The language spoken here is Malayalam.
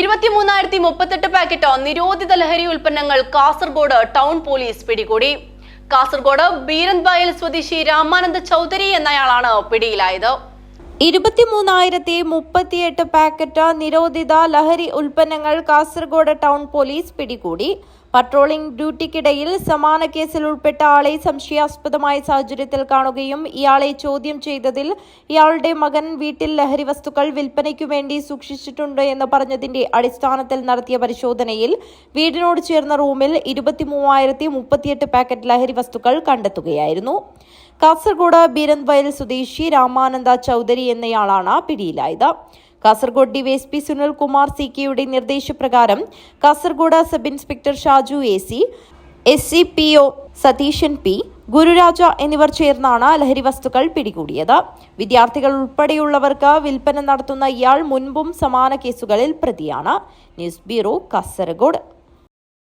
ഇരുപത്തിമൂന്നായിരത്തി മുപ്പത്തെട്ട് പാക്കറ്റ് നിരോധിത ലഹരി ഉൽപ്പന്നങ്ങൾ കാസർഗോഡ് ടൗൺ പോലീസ് പിടികൂടി. കാസർഗോഡ് ബീരൻബായൽ സ്വദേശി രാമാനന്ദ ചൗധരി എന്നയാളാണ് പിടിയിലായത്. ഇരുപത്തിമൂന്നായിരത്തി മുപ്പത്തിയെട്ട് പാക്കറ്റ് നിരോധിത ലഹരി ഉൽപ്പന്നങ്ങൾ കാസർഗോഡ് ടൗൺ പോലീസ് പിടികൂടി. പട്രോളിംഗ് ഡ്യൂട്ടിക്കിടയിൽ സമാന കേസിൽ ഉൾപ്പെട്ട ആളെ സംശയാസ്പദമായ സാഹചര്യത്തിൽ കാണുകയും ഇയാളെ ചോദ്യം ചെയ്തതിൽ ഇയാളുടെ മകൻ വീട്ടിൽ ലഹരി വസ്തുക്കൾ വിൽപ്പനയ്ക്കു വേണ്ടി സൂക്ഷിച്ചിട്ടുണ്ട് എന്ന് പറഞ്ഞതിന്റെ അടിസ്ഥാനത്തിൽ നടത്തിയ പരിശോധനയിൽ വീടിനോട് ചേർന്ന റൂമിൽ ഇരുപത്തിമൂവായിരത്തി മുപ്പത്തിയെട്ട് പാക്കറ്റ് ലഹരി വസ്തുക്കൾ കണ്ടെത്തുകയായിരുന്നു. കാസർഗോഡ് ബീരൻവയൽ സ്വദേശി രാമാനന്ദ ചൗധരി എന്നയാളാണ് പിടിയിലായത്. കാസർഗോഡ് ഡിവൈഎസ്പി സുനിൽ കുമാർ സി കെയുടെ നിർദ്ദേശപ്രകാരം Kasaragod sub inspector Shaju A C S C P O Satheesan P Gururaja എന്നിവർ ചേർന്നാണ് ലഹരി വസ്തുക്കൾ പിടികൂടിയത്. വിദ്യാർത്ഥികൾ ഉൾപ്പെടെയുള്ളവർക്ക് വിൽപ്പന നടത്തുന്ന ഇയാൾ മുൻപും സമാന കേസുകളിൽ പ്രതിയാണ്. News bureau Kasaragod.